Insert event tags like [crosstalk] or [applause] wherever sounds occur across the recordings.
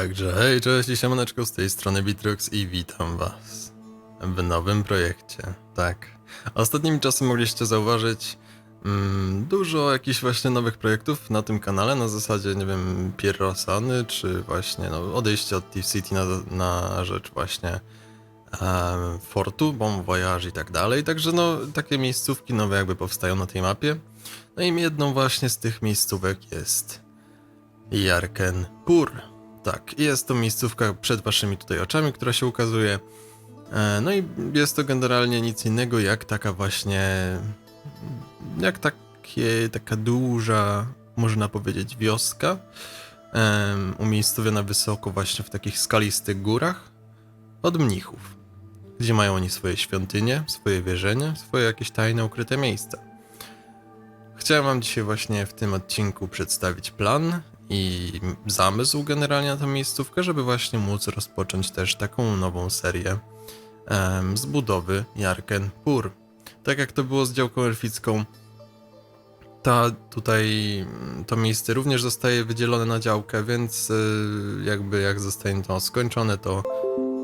Także hej, cześć i siemaneczko z tej strony Bitrox i witam was w nowym projekcie. Tak, ostatnim czasem mogliście zauważyć mm, dużo jakichś właśnie nowych projektów na tym kanale, na zasadzie, nie wiem, Pierrosany, czy właśnie no, odejście od Thief City na, na rzecz właśnie em, Fortu, Bomb Voyage i tak dalej. Także no, takie miejscówki nowe jakby powstają na tej mapie. No i jedną właśnie z tych miejscówek jest Jarken Pur. Tak, jest to miejscówka przed waszymi tutaj oczami, która się ukazuje. E, No i jest to generalnie nic innego jak taka właśnie. Jak takie, taka duża, można powiedzieć, wioska. Umiejscowiona wysoko, właśnie w takich skalistych górach. Od mnichów. Gdzie mają oni swoje świątynie, swoje wierzenia, swoje jakieś tajne, ukryte miejsca. Chciałem Wam dzisiaj właśnie w tym odcinku przedstawić plan i zamysł generalnie na tę miejscówkę, żeby właśnie móc rozpocząć też taką nową serię em, z budowy Jarken Pur. Tak jak to było z działką elficką, ta tutaj mm, to miejsce również zostaje wydzielone na działkę, więc y, jakby jak zostanie to skończone, to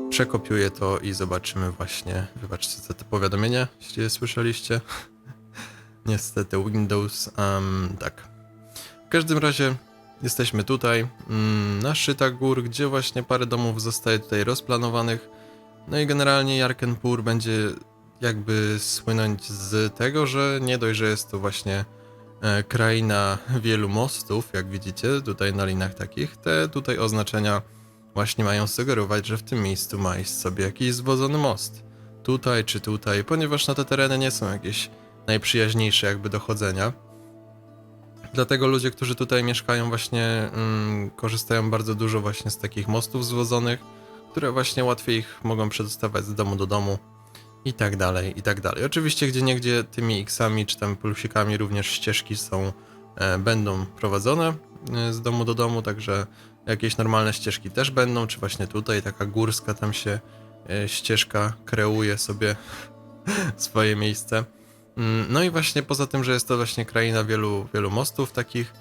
przekopiuję to i zobaczymy właśnie. Wybaczcie za te powiadomienia, jeśli je słyszeliście. [laughs] Niestety Windows, em, tak. W każdym razie jesteśmy tutaj, mm, na szczytach gór, gdzie właśnie parę domów zostaje tutaj rozplanowanych. No i generalnie Jarkenpur będzie jakby słynąć z tego, że nie dość, że jest to właśnie e, kraina wielu mostów, jak widzicie tutaj na linach takich, te tutaj oznaczenia właśnie mają sugerować, że w tym miejscu ma iść sobie jakiś zwodzony most. Tutaj czy tutaj, ponieważ na te tereny nie są jakieś najprzyjaźniejsze jakby do chodzenia. Dlatego ludzie, którzy tutaj mieszkają, właśnie mm, korzystają bardzo dużo właśnie z takich mostów zwodzonych, które właśnie łatwiej ich mogą przedostawać z domu do domu i tak dalej, i tak dalej. Oczywiście gdzie niegdzie tymi x-ami czy tam plusikami również ścieżki są, e, będą prowadzone e, z domu do domu, także jakieś normalne ścieżki też będą, czy właśnie tutaj taka górska tam się e, ścieżka kreuje sobie [laughs] swoje miejsce. Mm, No i właśnie poza tym, że jest to właśnie kraina wielu, wielu mostów takich,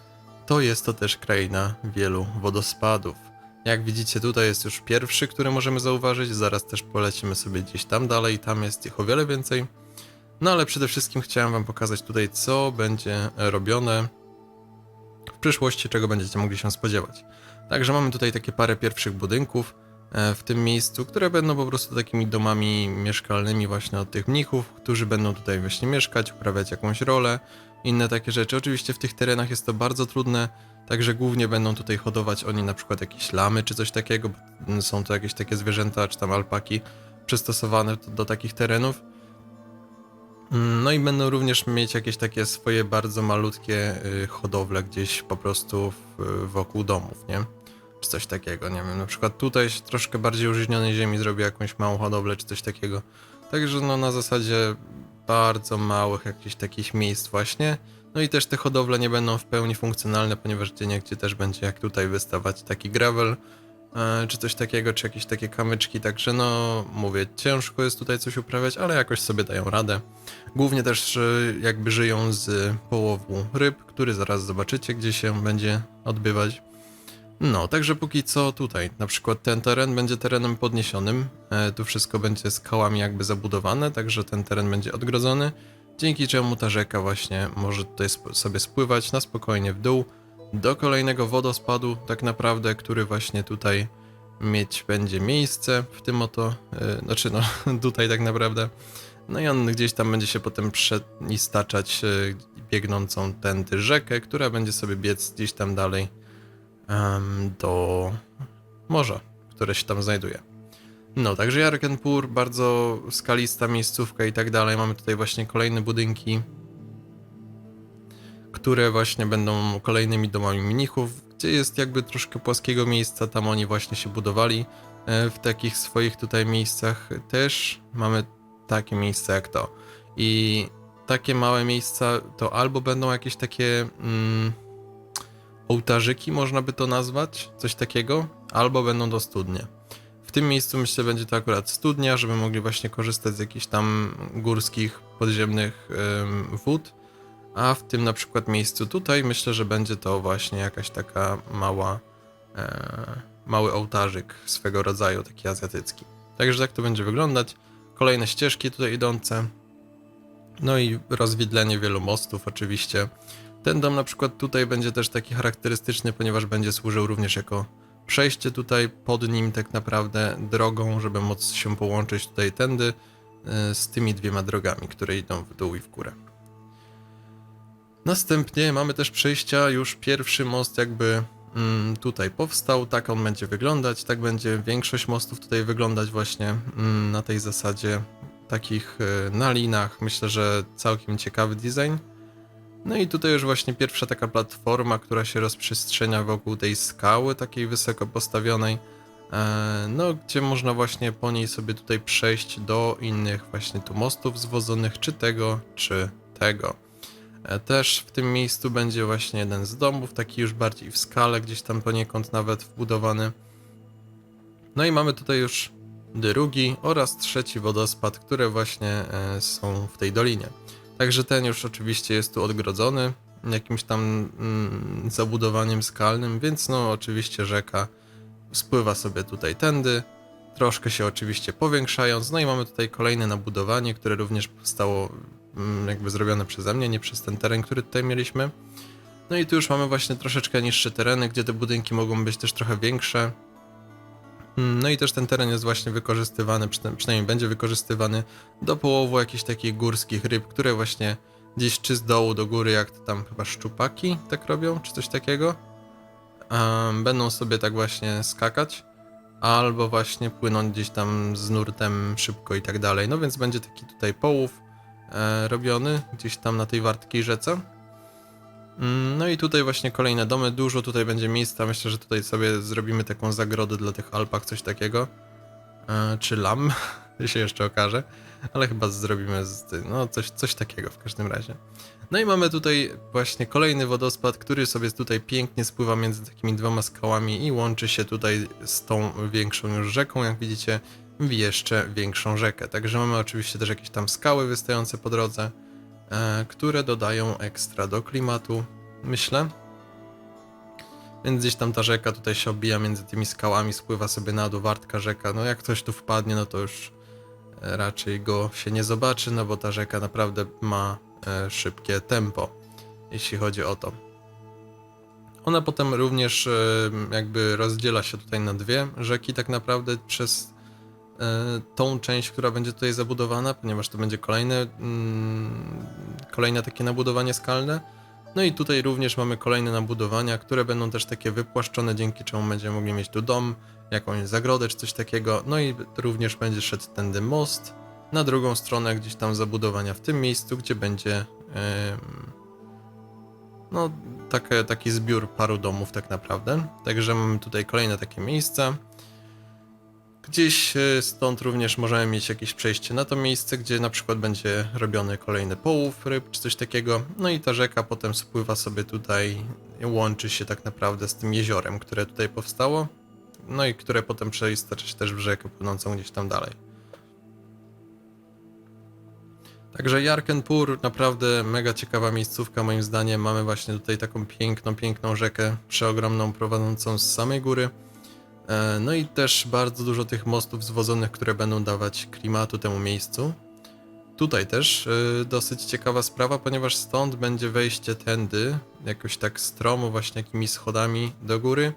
to jest to też kraina wielu wodospadów. Jak widzicie, tutaj jest już pierwszy, który możemy zauważyć. Zaraz też polecimy sobie gdzieś tam dalej, tam jest ich o wiele więcej. No ale przede wszystkim chciałem Wam pokazać tutaj, co będzie robione w przyszłości, czego będziecie mogli się spodziewać. Także mamy tutaj takie parę pierwszych budynków w tym miejscu, które będą po prostu takimi domami mieszkalnymi właśnie od tych mnichów, którzy będą tutaj właśnie mieszkać, uprawiać jakąś rolę, inne takie rzeczy. Oczywiście w tych terenach jest to bardzo trudne, także głównie będą tutaj hodować oni na przykład jakieś lamy czy coś takiego, bo są to jakieś takie zwierzęta czy tam alpaki przystosowane do, takich terenów. Mm, No i będą również mieć jakieś takie swoje bardzo malutkie y, hodowle gdzieś po prostu w, wokół domów, nie? Czy coś takiego, nie wiem, na przykład tutaj się troszkę bardziej użyźnionej ziemi zrobię jakąś małą hodowlę, czy coś takiego. Także no na zasadzie bardzo małych jakichś takich miejsc właśnie. No i też te hodowle nie będą w pełni funkcjonalne, ponieważ gdzie niegdzie też będzie jak tutaj wystawać taki gravel, e, czy coś takiego, czy jakieś takie kamyczki, także no mówię, ciężko jest tutaj coś uprawiać, ale jakoś sobie dają radę. Głównie też jakby żyją z połowu ryb, który zaraz zobaczycie, gdzie się będzie odbywać. No, także póki co tutaj, na przykład ten teren będzie terenem podniesionym, e, tu wszystko będzie skałami jakby zabudowane, także ten teren będzie odgrodzony, dzięki czemu ta rzeka właśnie może tutaj sp- sobie spływać na spokojnie w dół do kolejnego wodospadu, tak naprawdę, który właśnie tutaj mieć będzie miejsce w tym oto, e, znaczy no [laughs] tutaj tak naprawdę. No i on gdzieś tam będzie się potem przenistaczać e, biegnącą tędy rzekę, która będzie sobie biec gdzieś tam dalej do morza, które się tam znajduje. No, także Jarkenpur, bardzo skalista miejscówka i tak dalej. Mamy tutaj właśnie kolejne budynki, które właśnie będą kolejnymi domami mnichów, gdzie jest jakby troszkę płaskiego miejsca, tam oni właśnie się budowali e, w takich swoich tutaj miejscach. Też mamy takie miejsca jak to. I takie małe miejsca to albo będą jakieś takie mm, ołtarzyki, można by to nazwać, coś takiego, albo będą to studnie. W tym miejscu myślę będzie to akurat studnia, żeby mogli właśnie korzystać z jakichś tam górskich, podziemnych em, wód, a w tym na przykład miejscu tutaj myślę, że będzie to właśnie jakaś taka mała, e, mały ołtarzyk swego rodzaju, taki azjatycki. Także tak to będzie wyglądać. Kolejne ścieżki tutaj idące. No i rozwidlenie wielu mostów oczywiście. Ten dom na przykład tutaj będzie też taki charakterystyczny, ponieważ będzie służył również jako przejście tutaj pod nim tak naprawdę drogą, żeby móc się połączyć tutaj tędy e, z tymi dwiema drogami, które idą w dół i w górę. Następnie mamy też przejścia, już pierwszy most jakby mm, tutaj powstał, tak on będzie wyglądać, tak będzie większość mostów tutaj wyglądać właśnie mm, na tej zasadzie takich e, na linach. Myślę, że całkiem ciekawy design. No i tutaj już właśnie pierwsza taka platforma, która się rozprzestrzenia wokół tej skały, takiej wysoko postawionej. E, No, gdzie można właśnie po niej sobie tutaj przejść do innych właśnie tu mostów zwodzonych, czy tego, czy tego. E, Też w tym miejscu będzie właśnie jeden z domów, taki już bardziej w skale, gdzieś tam poniekąd nawet wbudowany. No i mamy tutaj już drugi oraz trzeci wodospad, które właśnie e, są w tej dolinie. Także ten już oczywiście jest tu odgrodzony jakimś tam mm, zabudowaniem skalnym, więc no oczywiście rzeka spływa sobie tutaj tędy, troszkę się oczywiście powiększając. No i mamy tutaj kolejne nabudowanie, które również powstało mm, jakby zrobione przeze mnie, nie przez ten teren, który tutaj mieliśmy. No i tu już mamy właśnie troszeczkę niższe tereny, gdzie te budynki mogą być też trochę większe. Mm, No i też ten teren jest właśnie wykorzystywany, przyna- przynajmniej będzie wykorzystywany do połowu jakichś takich górskich ryb, które właśnie gdzieś czy z dołu do góry, jak to tam chyba szczupaki tak robią, czy coś takiego, będą sobie tak właśnie skakać, albo właśnie płynąć gdzieś tam z nurtem szybko i tak dalej. No więc będzie taki tutaj połów e, robiony gdzieś tam na tej wartkiej rzece. Mm, No i tutaj właśnie kolejne domy, dużo tutaj będzie miejsca, myślę, że tutaj sobie zrobimy taką zagrodę dla tych alpak, coś takiego. E, czy lam, [laughs] się jeszcze okaże, ale chyba zrobimy z, no coś, coś takiego w każdym razie. No i mamy tutaj właśnie kolejny wodospad, który sobie tutaj pięknie spływa między takimi dwoma skałami i łączy się tutaj z tą większą już rzeką, jak widzicie, w jeszcze większą rzekę. Także mamy oczywiście też jakieś tam skały wystające po drodze, które dodają ekstra do klimatu, myślę. Więc gdzieś tam ta rzeka tutaj się obija między tymi skałami, spływa sobie na dół, wartka rzeka. No jak ktoś tu wpadnie, no to już e, raczej go się nie zobaczy, no bo ta rzeka naprawdę ma e, szybkie tempo, jeśli chodzi o to. Ona potem również e, jakby rozdziela się tutaj na dwie rzeki tak naprawdę przez e, tą część, która będzie tutaj zabudowana, ponieważ to będzie kolejne, mm, kolejne takie nabudowanie skalne. No i tutaj również mamy kolejne nabudowania, które będą też takie wypłaszczone, dzięki czemu będziemy mogli mieć tu dom, jakąś zagrodę czy coś takiego. No i również będzie szedł tędy most na drugą stronę gdzieś tam zabudowania w tym miejscu, gdzie będzie no takie, taki zbiór paru domów tak naprawdę. Także mamy tutaj kolejne takie miejsca. Gdzieś e, stąd również możemy mieć jakieś przejście na to miejsce, gdzie na przykład będzie robiony kolejny połów ryb czy coś takiego. No i ta rzeka potem spływa sobie tutaj, łączy się tak naprawdę z tym jeziorem, które tutaj powstało. No i które potem przeistacza się też w rzekę płynącą gdzieś tam dalej. Także Jarkenpur naprawdę mega ciekawa miejscówka moim zdaniem. Mamy właśnie tutaj taką piękną, piękną rzekę przeogromną prowadzącą z samej góry. E, No i też bardzo dużo tych mostów zwodzonych, które będą dawać klimatu temu miejscu. Tutaj też e, dosyć ciekawa sprawa, ponieważ stąd będzie wejście tędy, jakoś tak stromo, właśnie jakimiś schodami do góry,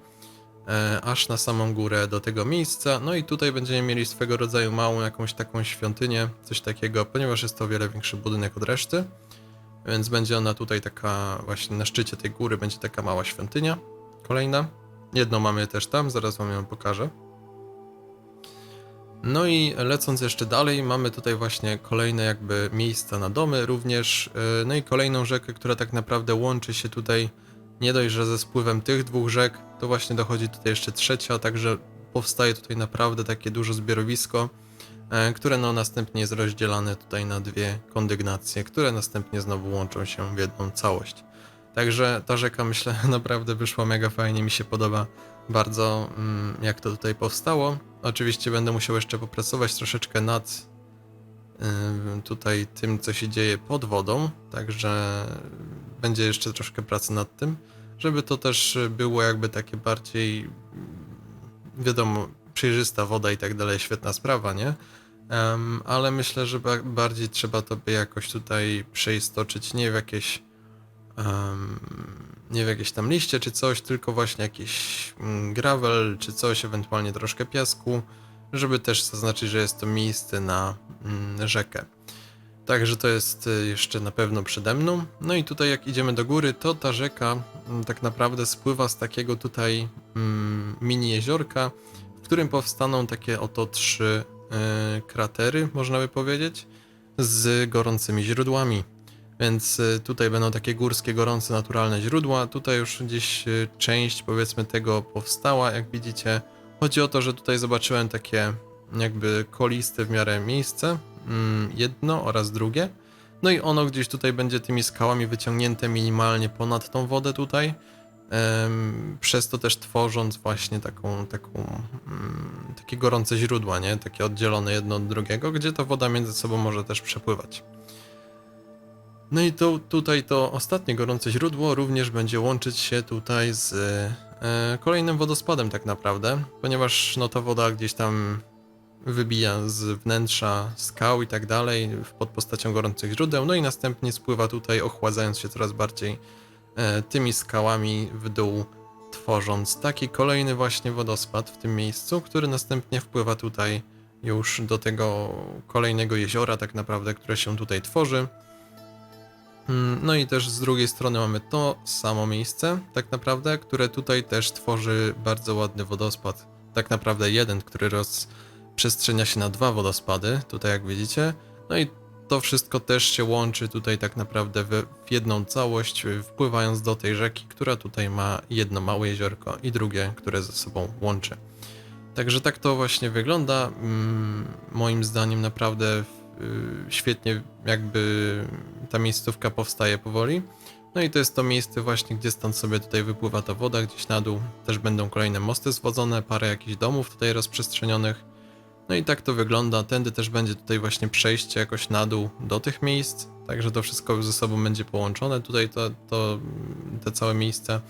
e, aż na samą górę do tego miejsca. No i tutaj będziemy mieli swego rodzaju małą jakąś taką świątynię, coś takiego, ponieważ jest to o wiele większy budynek od reszty. Więc będzie ona tutaj taka, właśnie na szczycie tej góry będzie taka mała świątynia, kolejna. Jedną mamy też tam, zaraz wam ją pokażę. No i lecąc jeszcze dalej, mamy tutaj właśnie kolejne jakby miejsca na domy również, yy, no i kolejną rzekę, która tak naprawdę łączy się tutaj nie dość, że ze spływem tych dwóch rzek, to właśnie dochodzi tutaj jeszcze trzecia, także powstaje tutaj naprawdę takie duże zbiorowisko, e, które no następnie jest rozdzielane tutaj na dwie kondygnacje, które następnie znowu łączą się w jedną całość. Także ta rzeka myślę [laughs] naprawdę wyszła mega fajnie, mi się podoba bardzo mm, jak to tutaj powstało. Oczywiście będę musiał jeszcze popracować troszeczkę nad tutaj tym, co się dzieje pod wodą, także będzie jeszcze troszkę pracy nad tym, żeby to też było jakby takie bardziej mm, wiadomo, przejrzysta woda i tak dalej, świetna sprawa, nie? Ale myślę, że ba- bardziej trzeba to by jakoś tutaj przeistoczyć, nie w jakieś nie w jakieś tam liście czy coś, tylko właśnie jakiś mm, gravel czy coś, ewentualnie troszkę piasku, żeby też zaznaczyć, że jest to miejsce na mm, rzekę. Także to jest y, jeszcze na pewno przede mną. No i tutaj jak idziemy do góry, to ta rzeka mm, tak naprawdę spływa z takiego tutaj mini jeziorka, w którym powstaną takie oto trzy y, kratery, można by powiedzieć, z gorącymi źródłami. Więc y, tutaj będą takie górskie, gorące, naturalne źródła. Tutaj już gdzieś y, część powiedzmy tego powstała, jak widzicie. Chodzi o to, że tutaj zobaczyłem takie jakby koliste w miarę miejsce, mm, jedno oraz drugie. No i ono gdzieś tutaj będzie tymi skałami wyciągnięte minimalnie ponad tą wodę tutaj. Przez to też tworząc właśnie taką, taką, mm, takie gorące źródła, nie? Takie oddzielone jedno od drugiego, gdzie ta woda między sobą może też przepływać. No i to, tutaj to ostatnie gorące źródło również będzie łączyć się tutaj z e, kolejnym wodospadem tak naprawdę, ponieważ no ta woda gdzieś tam wybija z wnętrza skał i tak dalej pod postacią gorących źródeł, no i następnie spływa tutaj ochładzając się coraz bardziej e, tymi skałami w dół, tworząc taki kolejny właśnie wodospad w tym miejscu, który następnie wpływa tutaj już do tego kolejnego jeziora tak naprawdę, które się tutaj tworzy. Mm, No i też z drugiej strony mamy to samo miejsce, tak naprawdę, które tutaj też tworzy bardzo ładny wodospad. Tak naprawdę jeden, który rozprzestrzenia się na dwa wodospady, tutaj jak widzicie. No i to wszystko też się łączy tutaj tak naprawdę w, jedną całość, wpływając do tej rzeki, która tutaj ma jedno małe jeziorko i drugie, które ze sobą łączy. Także tak to właśnie wygląda. Mm, Moim zdaniem naprawdę świetnie jakby ta miejscówka powstaje powoli. No i to jest to miejsce właśnie, gdzie stąd sobie tutaj wypływa ta woda gdzieś na dół. Też będą kolejne mosty zwodzone, parę jakichś domów tutaj rozprzestrzenionych. No i tak to wygląda. Tędy też będzie tutaj właśnie przejście jakoś na dół do tych miejsc. Także to wszystko ze sobą będzie połączone. Tutaj to, to te całe miejsce.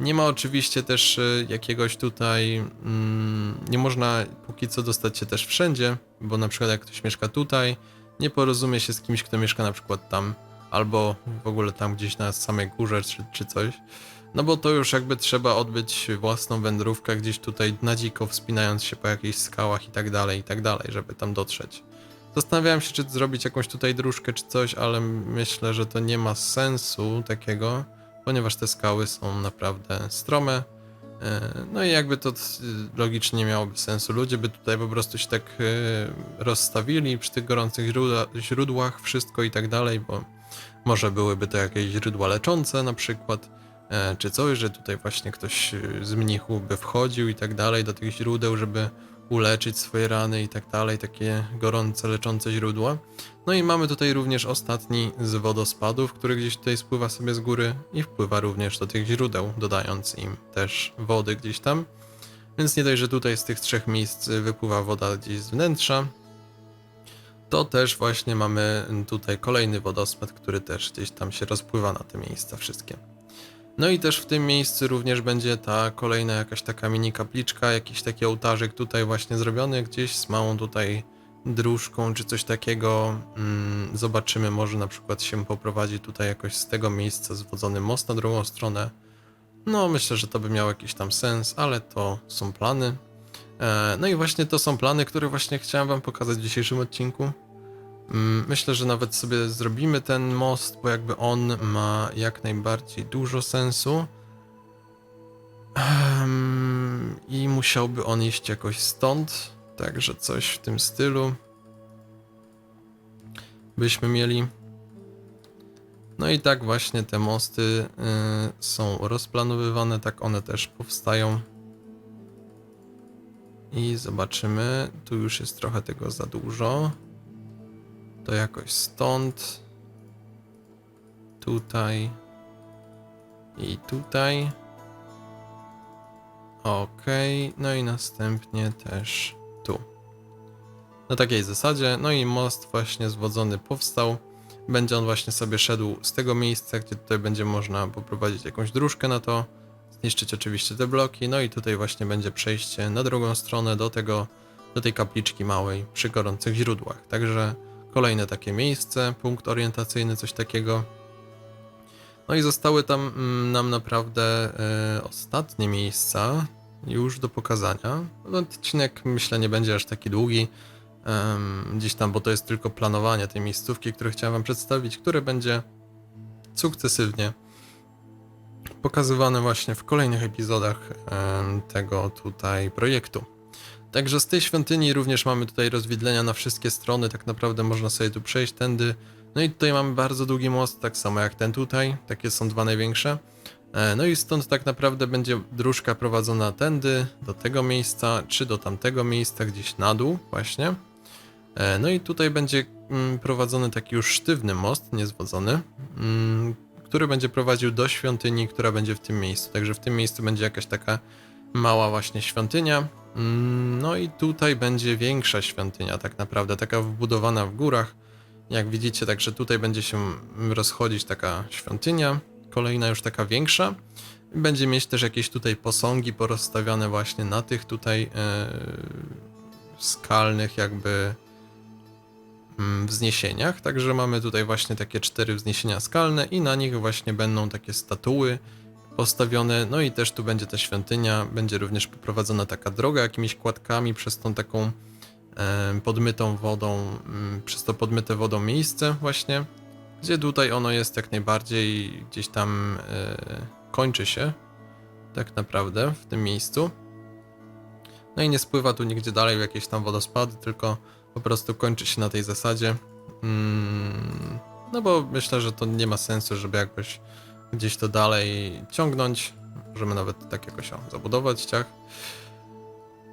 Nie ma oczywiście też y, jakiegoś tutaj. Mm, nie można póki co dostać się też wszędzie, bo na przykład jak ktoś mieszka tutaj, nie porozumie się z kimś, kto mieszka na przykład tam, albo w ogóle tam gdzieś na samej górze czy, czy coś. No bo to już jakby trzeba odbyć własną wędrówkę gdzieś tutaj na dziko, wspinając się po jakichś skałach i tak dalej, i tak dalej, żeby tam dotrzeć. Zastanawiałem się, czy zrobić jakąś tutaj dróżkę czy coś, ale myślę, że to nie ma sensu takiego, ponieważ te skały są naprawdę strome. E, No i jakby to logicznie nie miałoby sensu. Ludzie by tutaj po prostu się tak y, rozstawili przy tych gorących źródła, źródłach, wszystko i tak dalej, bo może byłyby to jakieś źródła leczące na przykład, e, czy coś, że tutaj właśnie ktoś z mnichów by wchodził i tak dalej do tych źródeł, żeby uleczyć swoje rany i tak dalej, takie gorące, leczące źródła. No i mamy tutaj również ostatni z wodospadów, który gdzieś tutaj spływa sobie z góry i wpływa również do tych źródeł, dodając im też wody gdzieś tam. Więc nie dość, że tutaj z tych trzech miejsc wypływa woda gdzieś z wnętrza, to też właśnie mamy tutaj kolejny wodospad, który też gdzieś tam się rozpływa na te miejsca wszystkie. No i też w tym miejscu również będzie ta kolejna jakaś taka mini kapliczka, jakiś taki ołtarzyk tutaj właśnie zrobiony gdzieś z małą tutaj dróżką czy coś takiego. Mm, zobaczymy, może na przykład się poprowadzi tutaj jakoś z tego miejsca zwodzony most na drugą stronę. No, myślę, że to by miało jakiś tam sens, ale to są plany. E, No i właśnie to są plany, które właśnie chciałem wam pokazać w dzisiejszym odcinku. Mm, Myślę, że nawet sobie zrobimy ten most, bo jakby on ma jak najbardziej dużo sensu. Ehm, I musiałby on iść jakoś stąd, także coś w tym stylu byśmy mieli. No i tak właśnie te mosty y, są rozplanowywane, tak one też powstają. I zobaczymy, tu już jest trochę tego za dużo. To jakoś stąd. Tutaj. I tutaj. Okej, no i następnie też tu. Na takiej zasadzie, no i most właśnie zwodzony powstał. Będzie on właśnie sobie szedł z tego miejsca, gdzie tutaj będzie można poprowadzić jakąś dróżkę na to. niszczyć oczywiście te bloki, no i tutaj właśnie będzie przejście na drugą stronę do tego, do tej kapliczki małej przy gorących źródłach. Także kolejne takie miejsce, punkt orientacyjny, coś takiego. No i zostały tam mm, nam naprawdę e, ostatnie miejsca już do pokazania. No, odcinek myślę nie będzie aż taki długi. gdzieś tam, bo to jest tylko planowanie tej miejscówki, które chciałem wam przedstawić, które będzie sukcesywnie pokazywane właśnie w kolejnych epizodach tego tutaj projektu. Także z tej świątyni również mamy tutaj rozwidlenia na wszystkie strony, tak naprawdę można sobie tu przejść tędy. No i tutaj mamy bardzo długi most, tak samo jak ten tutaj, takie są dwa największe. E, No i stąd tak naprawdę będzie dróżka prowadzona tędy, do tego miejsca, czy do tamtego miejsca, gdzieś na dół właśnie. E, No i tutaj będzie mm, prowadzony taki już sztywny most, niezwodzony, mm, który będzie prowadził do świątyni, która będzie w tym miejscu. Także w tym miejscu będzie jakaś taka mała właśnie świątynia. Mm, No i tutaj będzie większa świątynia, tak naprawdę, taka wbudowana w górach. Jak widzicie, także tutaj będzie się rozchodzić taka świątynia, kolejna już taka większa. Będzie mieć też jakieś tutaj posągi porozstawiane właśnie na tych tutaj e, skalnych jakby mm, wzniesieniach. Także mamy tutaj właśnie takie cztery wzniesienia skalne i na nich właśnie będą takie statuły postawione. No i też tu będzie ta świątynia, będzie również poprowadzona taka droga jakimiś kładkami przez tą taką podmytą wodą, mm, przez to podmyte wodą miejsce właśnie, gdzie tutaj ono jest jak najbardziej gdzieś tam e, kończy się tak naprawdę w tym miejscu. No i nie spływa tu nigdzie dalej w jakieś tam wodospady, tylko po prostu kończy się na tej zasadzie. Mm, no bo myślę, że to nie ma sensu, żeby jakoś gdzieś to dalej ciągnąć. Możemy nawet tak jakoś o, zabudować ciach.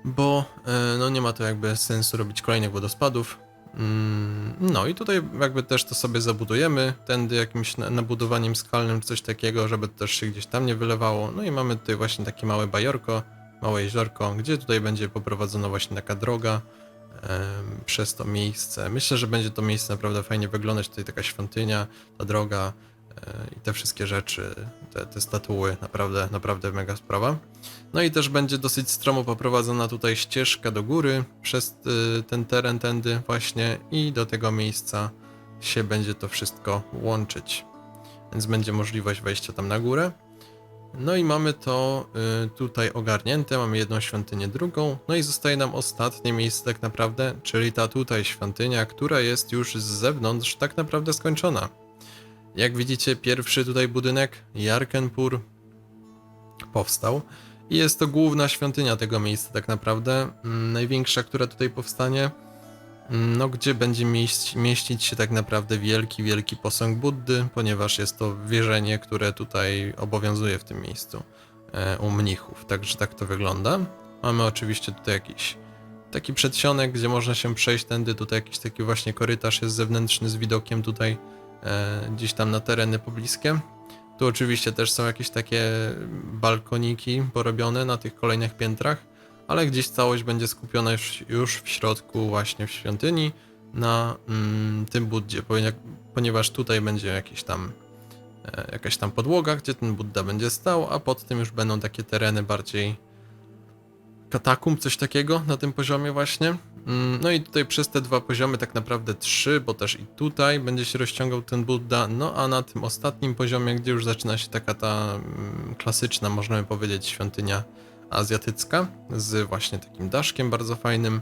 Bo e, no nie ma to jakby sensu robić kolejnych wodospadów. Mm, No i tutaj jakby też to sobie zabudujemy, tędy jakimś na- nabudowaniem skalnym coś takiego, żeby też się gdzieś tam nie wylewało. No i mamy tutaj właśnie takie małe bajorko, małe jeziorko, gdzie tutaj będzie poprowadzona właśnie taka droga przez to miejsce. Myślę, że będzie to miejsce naprawdę fajnie wyglądać, tutaj taka świątynia, ta droga i te wszystkie rzeczy, te, te statuły, naprawdę, naprawdę mega sprawa. No i też będzie dosyć stromo poprowadzona tutaj ścieżka do góry przez y, ten teren tędy właśnie i do tego miejsca się będzie to wszystko łączyć. Więc będzie możliwość wejścia tam na górę. No i mamy to y, tutaj ogarnięte, mamy jedną świątynię, drugą. No i zostaje nam ostatnie miejsce tak naprawdę, czyli ta tutaj świątynia, która jest już z zewnątrz tak naprawdę skończona. Jak widzicie, pierwszy tutaj budynek, Jarkenpur, powstał. I jest to główna świątynia tego miejsca, tak naprawdę. Mm, Największa, która tutaj powstanie. Mm, No, gdzie będzie mieść, mieścić się tak naprawdę wielki, wielki posąg Buddy, ponieważ jest to wierzenie, które tutaj obowiązuje w tym miejscu e, u mnichów. Także tak to wygląda. Mamy oczywiście tutaj jakiś taki przedsionek, gdzie można się przejść tędy. Tutaj jakiś taki właśnie korytarz jest zewnętrzny z widokiem tutaj gdzieś tam na tereny pobliskie. Tu oczywiście też są jakieś takie balkoniki porobione na tych kolejnych piętrach, ale gdzieś całość będzie skupiona już, już w środku właśnie w świątyni na mm, tym Buddzie, ponieważ, tutaj będzie jakieś tam e, jakaś tam podłoga, gdzie ten Buddha będzie stał, a pod tym już będą takie tereny bardziej katakumb, coś takiego na tym poziomie właśnie. Mm, No i tutaj przez te dwa poziomy, tak naprawdę trzy, bo też i tutaj będzie się rozciągał ten Buddha, no a na tym ostatnim poziomie, gdzie już zaczyna się taka ta mm, klasyczna, możemy powiedzieć, świątynia azjatycka z właśnie takim daszkiem bardzo fajnym.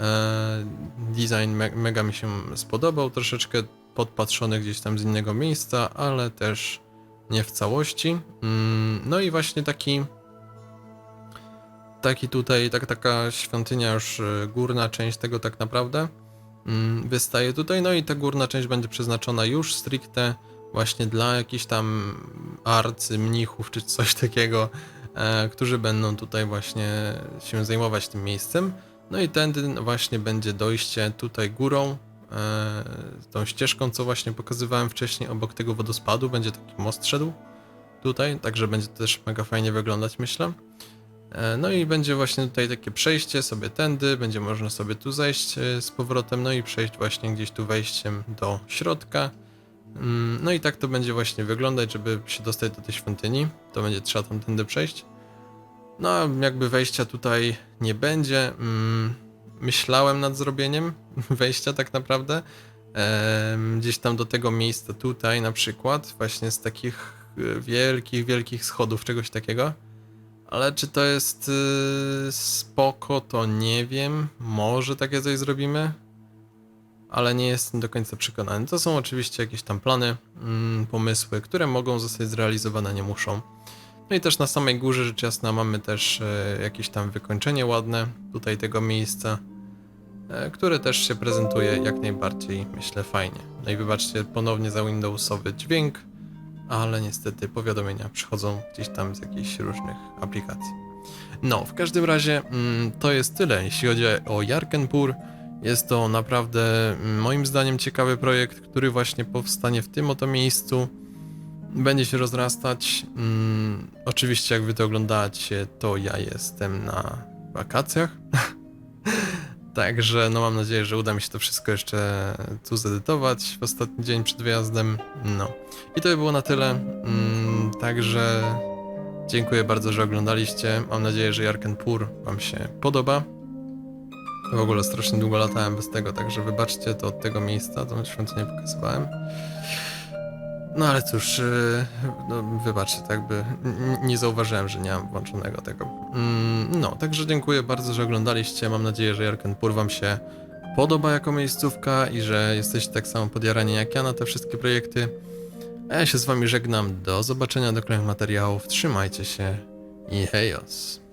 E, Design me mega mi się spodobał, troszeczkę podpatrzony gdzieś tam z innego miejsca, ale też nie w całości. Mm, No i właśnie taki taki tutaj, tak, taka świątynia już y, górna część tego tak naprawdę mm, wystaje tutaj, no i ta górna część będzie przeznaczona już stricte właśnie dla jakichś tam arcy, mnichów czy coś [laughs] takiego, e, którzy będą tutaj właśnie się zajmować tym miejscem. No i tędy właśnie będzie dojście tutaj górą, e, tą ścieżką, co właśnie pokazywałem wcześniej, obok tego wodospadu będzie taki most szedł tutaj, także będzie też mega fajnie wyglądać, myślę. E, No i będzie właśnie tutaj takie przejście sobie tędy, będzie można sobie tu zejść e, z powrotem, no i przejść właśnie gdzieś tu wejściem do środka. Mm, No i tak to będzie właśnie wyglądać, żeby się dostać do tej świątyni. To będzie trzeba tamtędy przejść. No, a jakby wejścia tutaj nie będzie. mm, Myślałem nad zrobieniem [laughs] wejścia tak naprawdę. Gdzieś tam do tego miejsca tutaj na przykład, właśnie z takich e, wielkich, wielkich schodów, czegoś takiego. Ale czy to jest y, spoko, to nie wiem. Może takie coś zrobimy, ale nie jestem do końca przekonany. To są oczywiście jakieś tam plany, mm, pomysły, które mogą zostać zrealizowane, nie muszą. No i też na samej górze, rzecz jasna, mamy też e, jakieś tam wykończenie ładne tutaj tego miejsca, e, które też się prezentuje jak najbardziej, myślę, fajnie. No i wybaczcie ponownie za Windowsowy dźwięk, ale niestety powiadomienia przychodzą gdzieś tam z jakichś różnych aplikacji. No, w każdym razie mm, to jest tyle, jeśli chodzi o Jarkenpur. Jest to naprawdę mm, moim zdaniem ciekawy projekt, który właśnie powstanie w tym oto miejscu. Będzie się rozrastać. Mm, oczywiście, jak wy to oglądacie, to ja jestem na wakacjach. [laughs] Także no mam nadzieję, że uda mi się to wszystko jeszcze tu zedytować w ostatni dzień przed wyjazdem. No. I to by było na tyle. Mm, także dziękuję bardzo, że oglądaliście. Mam nadzieję, że Jarkenpur wam się podoba. W ogóle strasznie długo latałem bez tego, także wybaczcie to od tego miejsca, tą świątynię pokazywałem. No ale cóż, yy, no, wybaczcie, tak by nie zauważyłem, że nie mam włączonego tego. Mm, no, także dziękuję bardzo, że oglądaliście. Mam nadzieję, że Jarkenpur wam się podoba jako miejscówka i że jesteście tak samo podjarani jak ja na te wszystkie projekty. A ja się z wami żegnam. Do zobaczenia do kolejnych materiałów. Trzymajcie się i hejos.